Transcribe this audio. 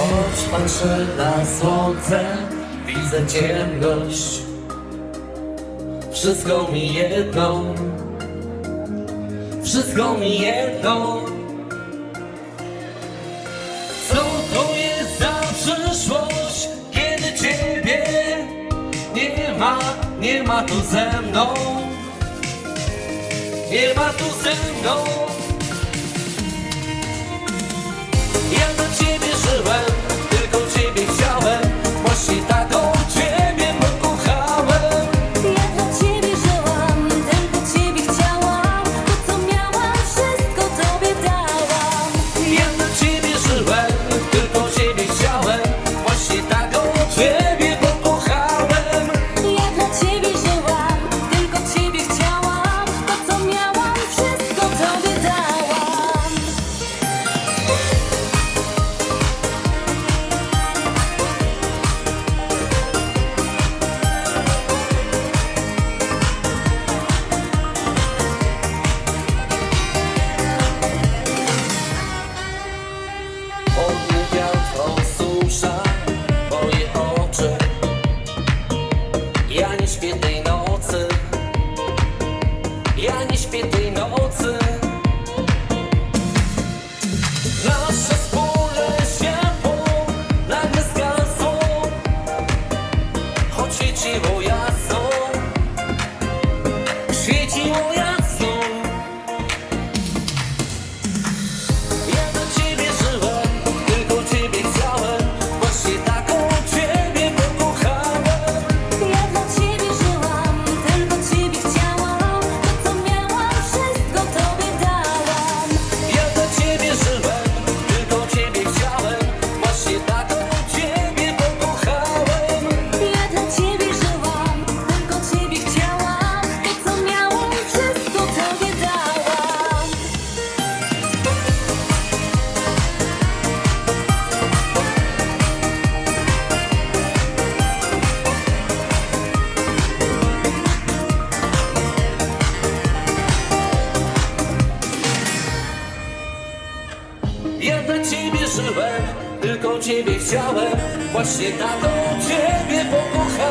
Choć patrzę na słońce, widzę ciemność. Wszystko mi jedno. Wszystko mi jedno. Co to jest za przyszłość, kiedy ciebie nie ma, nie ma tu ze mną? Nie ma tu ze mną. Я не шпиты. dla ciebie żyłem, tylko ciebie chciałem, właśnie taką ciebie pokochałem.